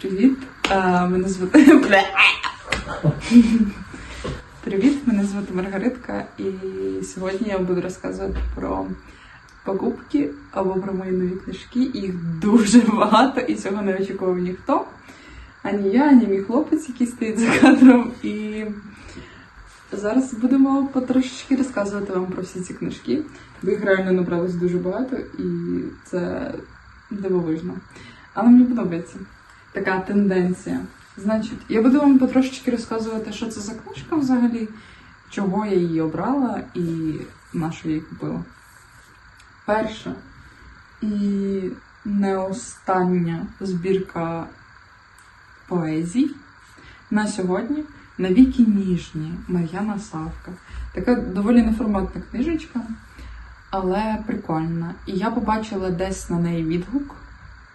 Привіт, мене звати Привіт, мене звати Маргаритка, і сьогодні я буду розказувати про покупки або про мої нові книжки. Їх дуже багато, і цього не очікував ніхто. Ані я, ані мій хлопець, який стоїть за кадром. І зараз будемо потрошечки розказувати вам про всі ці книжки. Бо їх реально набралось дуже багато, і це дивовижно. Але мені подобається така тенденція. Значить, я буду вам потрошечки розказувати, що це за книжка взагалі, чого я її обрала і на що я її купила. Перша і не остання збірка поезій на сьогодні навіки ніжні Мар'яна Савка. Така доволі неформатна книжечка, але прикольна. І я побачила десь на неї відгук.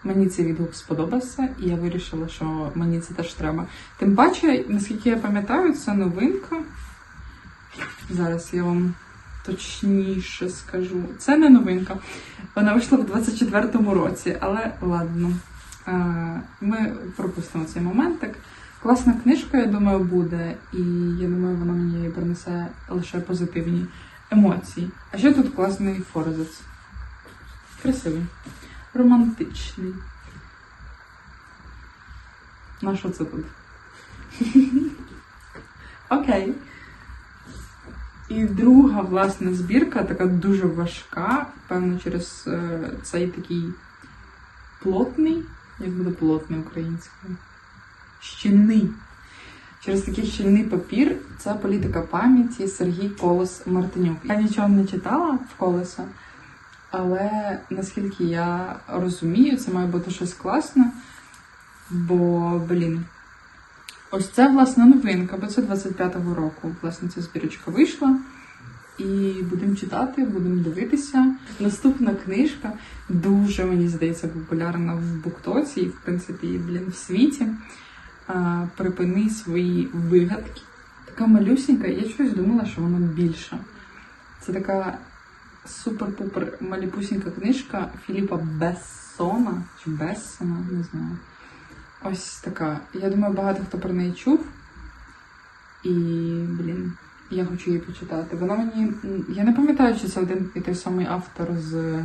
Мені цей відгук сподобався, і я вирішила, що мені це теж треба. Тим паче, наскільки я пам'ятаю, це новинка. Зараз я вам точніше скажу. Це не новинка. Вона вийшла в 24-му році, але ладно. Е, Ми пропустимо цей моментик. Класна книжка, я думаю, буде, і я думаю, вона мені принесе лише позитивні емоції. А ще тут класний форзац. Красивий. Романтичний. На що це тут? Окей. І друга, власне, збірка, така дуже важка, певно, через е, цей такий плотний, як буде плотний українською? Щільний. Через такий щільний папір це політика пам'яті Сергій Колос Мартинюк. Я нічого не читала в колеса, але наскільки я розумію, це має бути щось класне. Бо, блін, ось це власне новинка, бо це 25-го року. Власне, ця збірочка вийшла. І будемо читати, будемо дивитися. Наступна книжка дуже, мені здається, популярна в Буктоці і, в принципі, блін, в світі. Припини свої вигадки. Така малюсенька, я щось думала, що вона більша. Це така супер-пупер маліпусінька книжка Філіпа Бессона чи Бессона, не знаю. Ось така. Я думаю, багато хто про неї чув. І, блін, я хочу її почитати. Вона мені. Я не пам'ятаю, чи це один і той самий автор з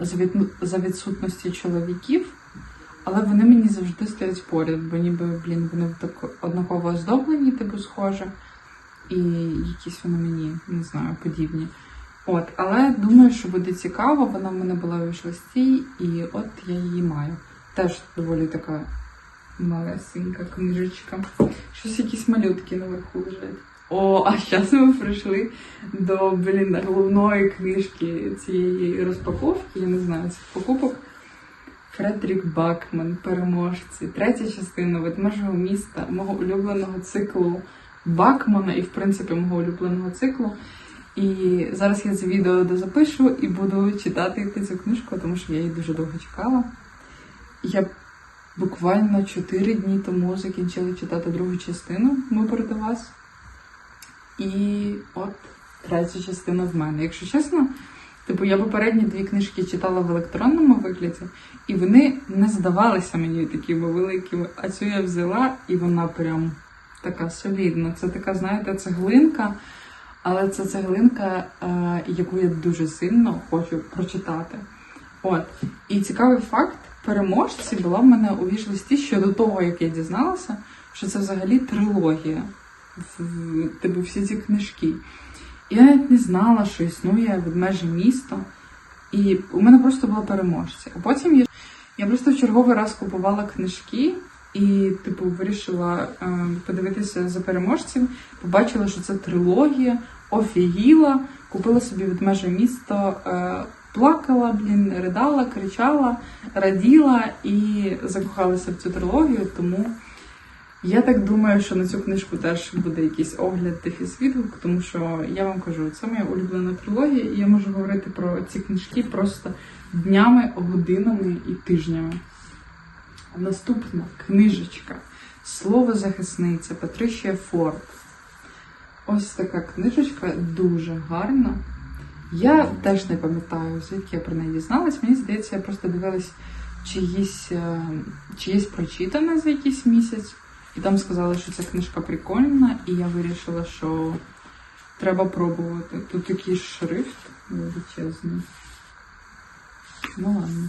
за, від, за відсутності чоловіків, але вони мені завжди стоять поряд, бо ніби, блін, вони так однаково оздоблені, типу, схоже. І якісь вони мені, не знаю, подібні. От, але думаю, що буде цікаво, вона в мене була у шості, і от я її маю. Теж доволі така малесенька книжечка. Щось якісь малютки наверху лежать. О, а зараз ми прийшли до блін, головної книжки цієї розпаковки, я не знаю, цих покупок. Фредрік Бакман, переможці, третя частина ведмежого міста, мого улюбленого циклу Бакмана і, в принципі, мого улюбленого циклу. І зараз я це відео дозапишу і буду читати цю книжку, тому що я її дуже довго чекала. Я буквально 4 дні тому закінчила читати другу частину «Вибор до вас. І от третя частина в мене. Якщо чесно, типу я попередні дві книжки читала в електронному вигляді, і вони не здавалися мені такими великими. А цю я взяла, і вона прям така солідна. Це така, знаєте, цеглинка. Але це цеглинка, е, яку я дуже сильно хочу прочитати. От. І цікавий факт, переможці була в мене у вішлисті ще до того, як я дізналася, що це взагалі трилогія. В- в- Типу всі ці книжки. Я навіть не знала, що існує ведмеже місто. І у мене просто була переможця. А потім я, я просто в черговий раз купувала книжки і, типу, вирішила е, подивитися за переможців. Побачила, що це трилогія, офігіла, купила собі ведмеже місто, е, плакала, блін, ридала, кричала, раділа і закохалася в цю трилогію. Тому я так думаю, що на цю книжку теж буде якийсь огляд дефіс відгук, тому що я вам кажу, це моя улюблена трилогія, і я можу говорити про ці книжки просто днями, годинами і тижнями. Наступна книжечка Слово захисниця Патришія Форд. Ось така книжечка дуже гарна. Я теж не пам'ятаю, звідки я про неї дізналась. Мені здається, я просто дивилась чиїсь, е, чиєсь прочитане за якийсь місяць. І там сказали, що ця книжка прикольна, і я вирішила, що треба пробувати. Тут такий шрифт величезний. Ну ладно.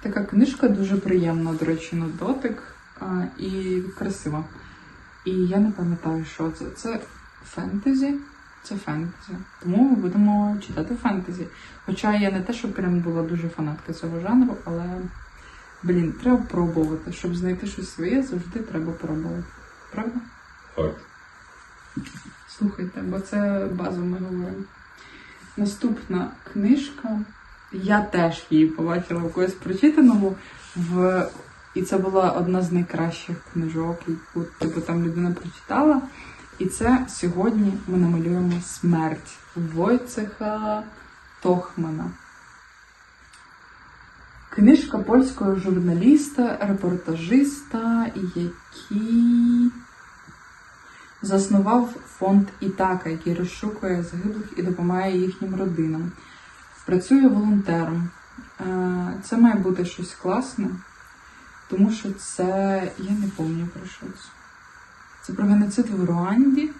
Така книжка дуже приємна, до речі, на дотик і красива. І я не пам'ятаю, що це. Це фентезі. Це фентезі. Тому ми будемо читати фентезі. Хоча я не те, що прям була дуже фанатка цього жанру, але блін, треба пробувати. Щоб знайти щось своє, завжди треба пробувати. Правда? Факт. Слухайте, бо це базово ми говоримо. Наступна книжка. Я теж її побачила в когось прочитаному. В... І це була одна з найкращих книжок, яку типу, там людина прочитала. І це сьогодні ми намалюємо смерть Войцеха Тохмана. Книжка польського журналіста, репортажиста, який заснував фонд Ітака, який розшукує загиблих і допомагає їхнім родинам. Працює волонтером. Е, Це має бути щось класне, тому що це. Я не пам'ятаю про що це. Про геноцид в Руанді.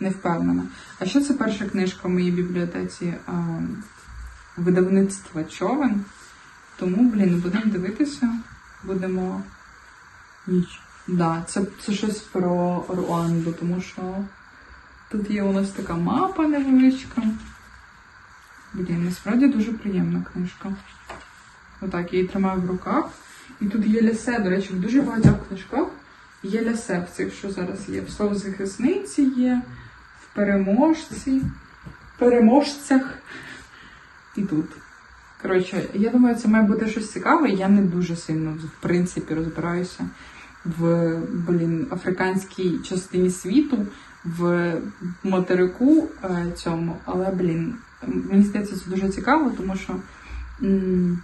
Не впевнена. А ще це перша книжка в моїй бібліотеці е, видавництва човен. Тому, блін, будемо дивитися, будемо ніч. Да, це, це щось про Руанду, тому що тут є у нас така мапа невеличка. Блін, насправді дуже приємна книжка. Отак, я її тримаю в руках. І тут є лясе, до речі, в дуже багатьох книжках є лясе в цих, що зараз є. В словозахисниці є, в переможці, в переможцях і тут. Коротше, я думаю, це має бути щось цікаве. Я не дуже сильно, в принципі, розбираюся в блін, африканській частині світу, в материку е, цьому, але, блін, мені здається, це дуже цікаво, тому що, м,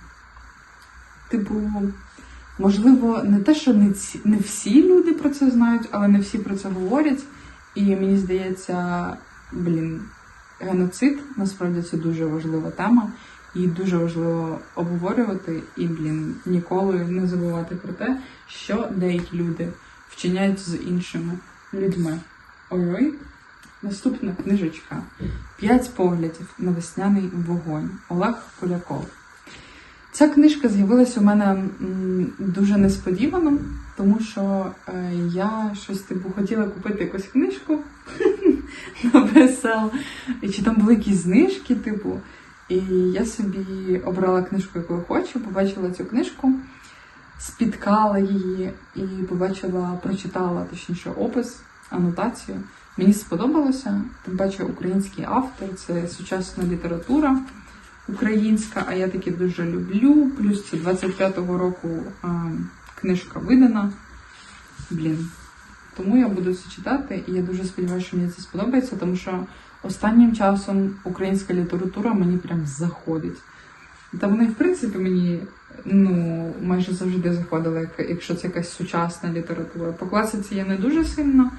типу, можливо, не те, що не, ці, не всі люди про це знають, але не всі про це говорять. І мені здається, блін, геноцид насправді це дуже важлива тема. І дуже важливо обговорювати і, блін, ніколи не забувати про те, що деякі люди вчиняють з іншими людьми. Ой-ой. Наступна книжечка. П'ять поглядів на весняний вогонь. Олег Поляков. Ця книжка з'явилася у мене дуже несподівано, тому що е, я щось типу хотіла купити якусь книжку на БСЛ, і чи там були якісь знижки, типу. І я собі обрала книжку, яку я хочу, побачила цю книжку, спіткала її і побачила, прочитала точніше опис, анотацію. Мені сподобалося, тим паче український автор, це сучасна література українська, а я таки дуже люблю. Плюс це 25-го року а, книжка видана. Блін. Тому я буду це читати, і я дуже сподіваюся, що мені це сподобається, тому що останнім часом українська література мені прям заходить. Та вона, в принципі, мені ну, майже завжди заходила, як- якщо це якась сучасна література. По класиці я не дуже сильно,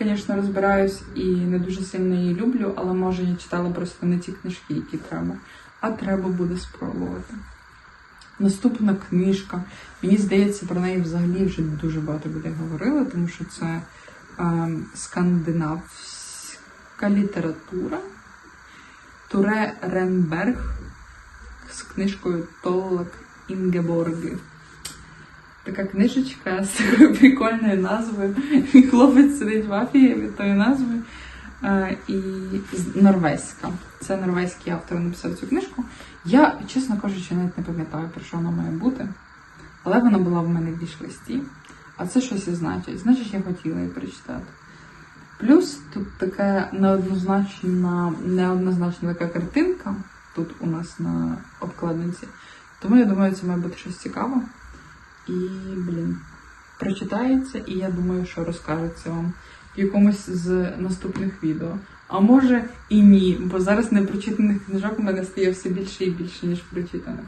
звісно, розбираюсь і не дуже сильно її люблю, але може я читала просто не ті книжки, які треба. А треба буде спробувати. Наступна книжка. Мені здається, про неї взагалі вже дуже багато людей говорили, тому що це ем, скандинавська література. Туре Ренберг з книжкою Толлак Інгеборги. Така книжечка з прикольною назвою. Хлопець сидить в афії від тої назви. Е, І норвезька. Це норвезький автор написав цю книжку. Я, чесно кажучи, навіть не пам'ятаю, про що вона має бути. Але вона була в мене в бішлисті. А це щось і значить. Значить, я хотіла її прочитати. Плюс тут така неоднозначна, неоднозначна така картинка тут у нас на обкладинці. Тому я думаю, це має бути щось цікаве. І, блін, прочитається, і я думаю, що розкажеться вам в якомусь з наступних відео. А може і ні, бо зараз непрочитаних книжок у мене стає все більше і більше, ніж прочитаних.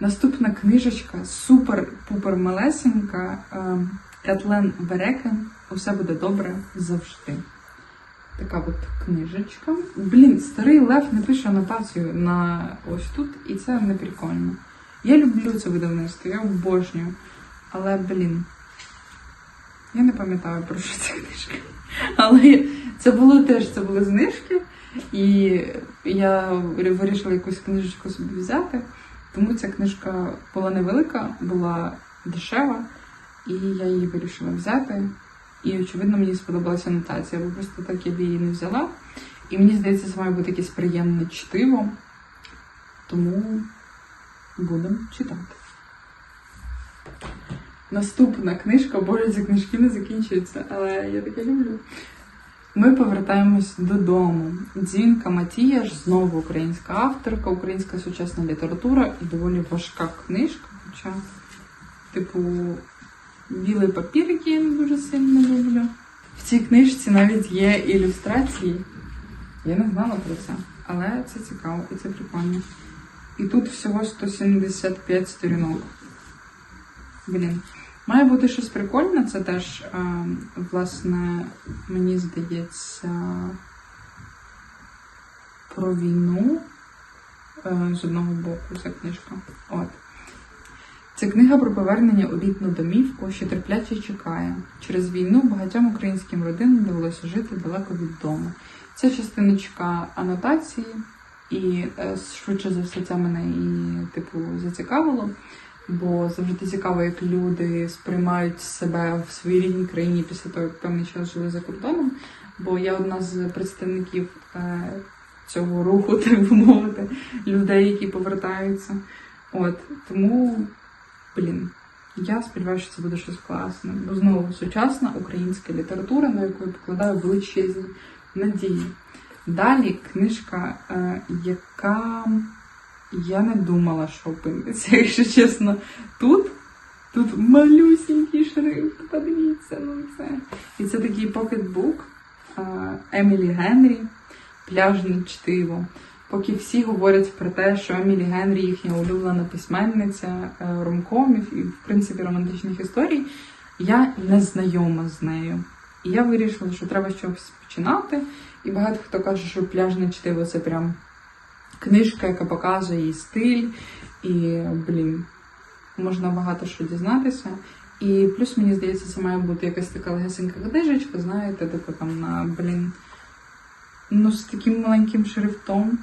Наступна книжечка супер-пупер малесенька. ем, Катлен Берекен. Усе буде добре завжди. Така от книжечка. Блін, старий Лев не пише анотацію на ось тут, і це не прикольно. Я люблю це видавництво, я обожнюю. Але, блін, я не пам'ятаю про що ця книжка. Але це було теж це були знижки, і я вирішила якусь книжечку собі взяти. Тому ця книжка була невелика, була дешева, і я її вирішила взяти. І, очевидно, мені сподобалася анотація, бо просто так я б її не взяла. І мені здається, це має бути якесь приємне чтиво. Тому будемо читати. Наступна книжка, боже, ці книжки не закінчуються, але я таке люблю. Ми повертаємось додому. Дзвінка Матіяш, знову українська авторка, українська сучасна література і доволі важка книжка. Хоча, типу, білий папір, який я не дуже сильно люблю. В цій книжці навіть є ілюстрації. Я не знала про це, але це цікаво і це прикольно. І тут всього 175 сторінок. Блін. Має бути щось прикольне, це теж, е, власне, мені здається, про війну е, з одного боку ця книжка. От. Це книга про повернення у рідну домівку, що терпляче чекає. Через війну багатьом українським родинам довелося жити далеко від дому. Це частиночка анотації, і е, швидше за все це мене і типу зацікавило. Бо завжди цікаво, як люди сприймають себе в своїй рідній країні після того, як певний час жили за кордоном. Бо я одна з представників е, цього руху, так би мовити, людей, які повертаються. От тому, блін, я сподіваюся, що це буде щось класне. Бо знову сучасна українська література, на яку я покладаю величезні надії. Далі книжка, е, яка я не думала, що опиниться, якщо чесно. Тут тут малюсінький шрифт, подивіться, ну це. І це такий покетбук Емілі Генрі, пляжне чтиво. Поки всі говорять про те, що Емілі Генрі їхня улюблена письменниця е, ромкомів і, в принципі, романтичних історій, я не знайома з нею. І я вирішила, що треба щось починати. І багато хто каже, що пляжне чтиво це прям книжка, яка показує її стиль, і, блін, можна багато що дізнатися. І плюс, мені здається, це має бути якась така легесенька книжечка, знаєте, типу там на, блін, ну, з таким маленьким шрифтом.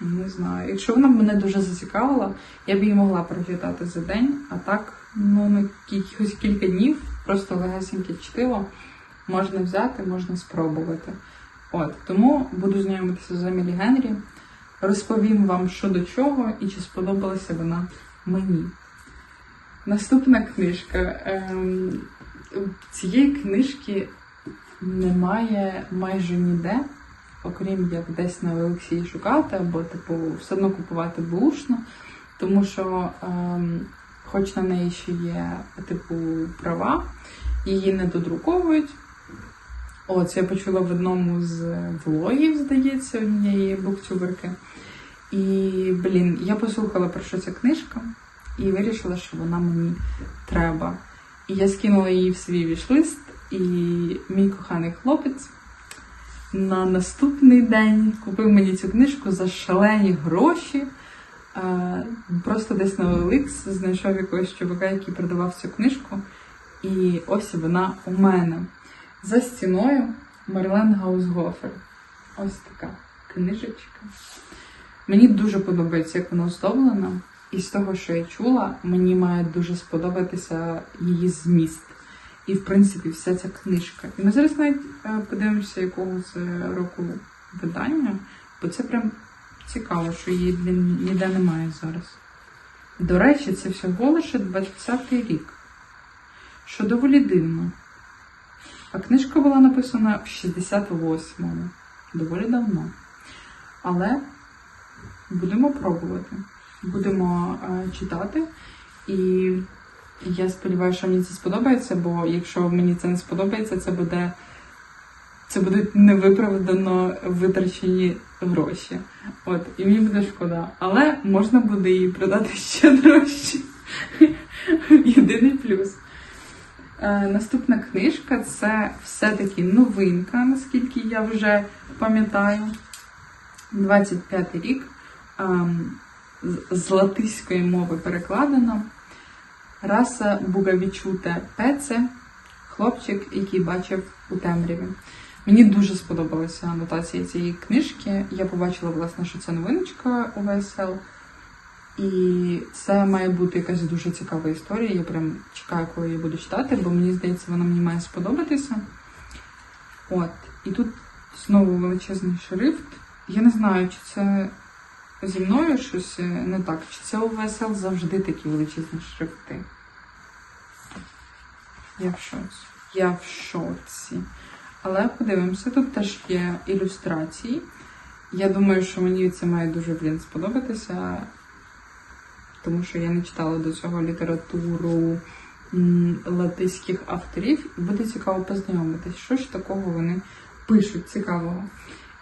Не знаю. Якщо вона б мене дуже зацікавила, я б її могла прочитати за день, а так, ну, на якихось кілька днів, просто легесеньке чтиво, можна взяти, можна спробувати. От, тому буду знайомитися з Емілі Генрі розповім вам що до чого і чи сподобалася вона мені. Наступна книжка. Ем, цієї книжки немає майже ніде, окрім як десь на Олексії шукати, або, типу, все одно купувати бушно, тому що, ем, хоч на неї ще є, типу, права, її не додруковують. О, я почула в одному з влогів, здається, однієї буктюберки. І, блін, я послухала про що ця книжка і вирішила, що вона мені треба. І я скинула її в свій вішлист, і мій коханий хлопець на наступний день купив мені цю книжку за шалені гроші. Просто десь на OLX знайшов якогось чувака, який продавав цю книжку. І ось вона у мене. За стіною Марлен Гаусгофер. Ось така книжечка. Мені дуже подобається, як вона оздоблена. І з того, що я чула, мені має дуже сподобатися її зміст. І, в принципі, вся ця книжка. І ми зараз навіть е, подивимося, якого це року видання, бо це прям цікаво, що її ніде немає зараз. До речі, це всього лише 20-й рік, що доволі дивно. А книжка була написана в 68-му, доволі давно. Але будемо пробувати, будемо е, читати. І я сподіваюся, що мені це сподобається, бо якщо мені це не сподобається, це буде це будуть невиправдано витрачені гроші. От, і мені буде шкода. Але можна буде її продати ще дорожче. Єдиний плюс. Е, наступна книжка це все-таки новинка, наскільки я вже пам'ятаю. 25 рік. Е, з- латиської мови перекладено. Раса Бугавічуте Пеце, хлопчик, який бачив у темряві. Мені дуже сподобалася анотація цієї книжки. Я побачила, власне, що це новиночка у ВСЛ. І це має бути якась дуже цікава історія. Я прям чекаю, коли я буду читати, бо мені здається, вона мені має сподобатися. От. І тут знову величезний шрифт. Я не знаю, чи це зі мною щось е, не так, чи це у ВСЛ завжди такі величезні шрифти. Я в шоці. Я в шоці. Але подивимося, тут теж є ілюстрації. Я думаю, що мені це має дуже блін сподобатися, тому що я не читала до цього літературу латиських авторів, буде цікаво познайомитись, що ж такого вони пишуть цікавого.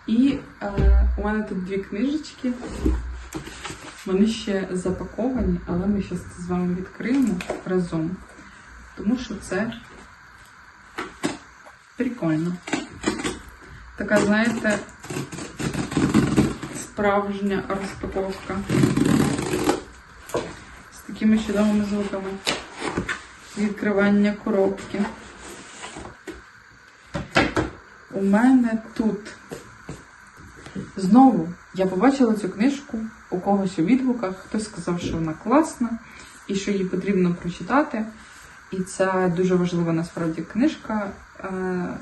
І е, у мене тут дві книжечки. Вони ще запаковані, але ми зараз з вами відкриємо разом. Тому що це прикольно. Така, знаєте, справжня розпаковка. Такими чудовими звуками. Відкривання коробки. У мене тут знову я побачила цю книжку у когось у відгуках. Хтось сказав, що вона класна і що її потрібно прочитати. І це дуже важлива насправді книжка е,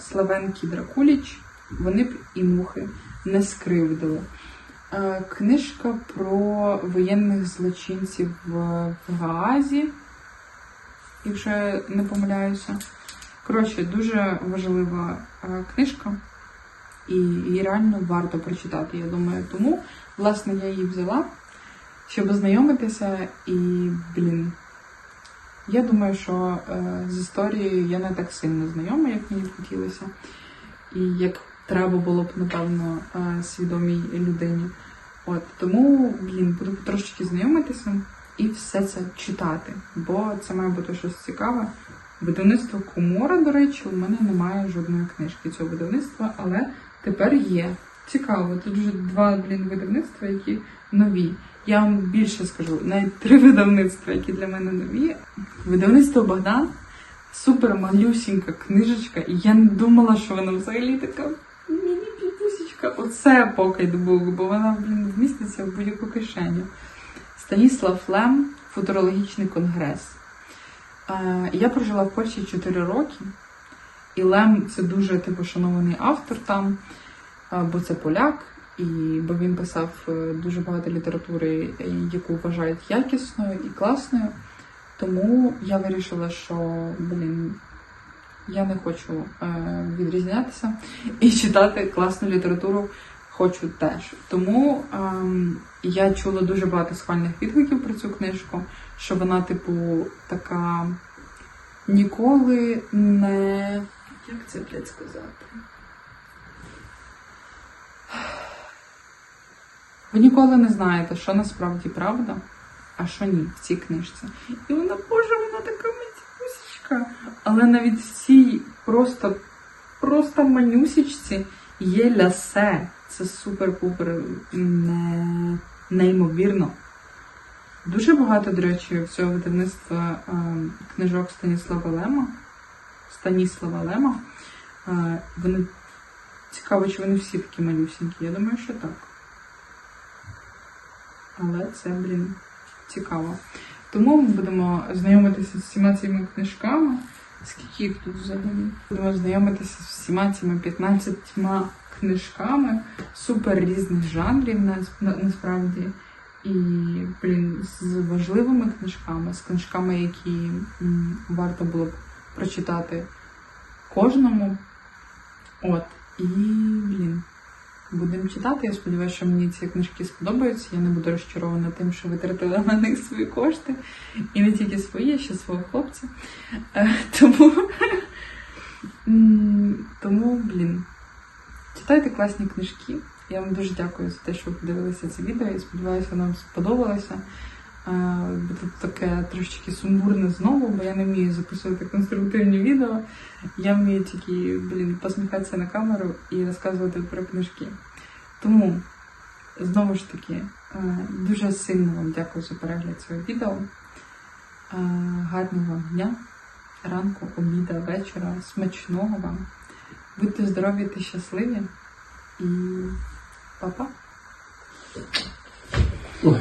Славенкі Дракуліч. Вони б і мухи не скривдили. Е, Книжка про воєнних злочинців в Гаазі, якщо я не помиляюся. Коротше, дуже важлива е, книжка, і її реально варто прочитати, я думаю. Тому, власне, я її взяла, щоб ознайомитися, і, блін, я думаю, що е, з історією я не так сильно знайома, як мені б хотілося. І як треба було б, напевно, е, свідомій людині. От тому, блін, буду трошечки знайомитися і все це читати, бо це має бути щось цікаве. Видавництво Комора, до речі, у мене немає жодної книжки цього видавництва, але тепер є. Цікаво, тут вже два блін видавництва, які нові. Я вам більше скажу, навіть три видавництва, які для мене нові. Видавництво Богдан супер малюсінька книжечка, і я не думала, що вона взагалі така міні-піпусечка. Оце покайдбук, бо вона, блін, вміститься в будь-яку кишеню. Станіслав Лем, футурологічний конгрес. Е, Я прожила в Польщі 4 роки, і Лем це дуже типу шанований автор там, е, бо це поляк, і бо він писав е, дуже багато літератури, яку вважають якісною і класною. Тому я вирішила, що блін, я не хочу е, відрізнятися і читати класну літературу хочу теж. Тому ем, я чула дуже багато схвальних відгуків про цю книжку, що вона, типу, така ніколи не. Як це блядь, сказати? Ви ніколи не знаєте, що насправді правда, а що ні в цій книжці. І вона, боже, вона така. Але навіть в цій просто, просто манюсічці є лясе. Це супер-пупер не... неймовірно. Дуже багато, до речі, в цього видавництва е, книжок Станіслава Лема. Станіслава Лема. Е, вони цікаво, чи вони всі такі малюсінькі. Я думаю, що так. Але це, блін, цікаво. Тому ми будемо знайомитися з всіма цими книжками. Скільки їх тут взагалі? Будемо знайомитися з всіма цими 15 книжками супер різних жанрів насправді. І, блін, з важливими книжками, з книжками, які варто було б прочитати кожному. От. І, блін, будемо читати. Я сподіваюся, що мені ці книжки сподобаються. Я не буду розчарована тим, що витратила на них свої кошти. І не тільки свої, ще свого хлопця. Е, Тому, тому, блін, читайте класні книжки. Я вам дуже дякую за те, що ви подивилися це відео. Я сподіваюся, воно вам сподобалося. Е, Тут таке трошечки сумбурне знову, бо я не вмію записувати конструктивні відео. Я вмію тільки, блін, посміхатися на камеру і розказувати про книжки. Тому знову ж таки, е, дуже сильно вам дякую за перегляд цього відео. Е, Гарного вам дня, ранку, обіда, вечора, смачного вам. Будьте здорові та щасливі і па-па! Ой.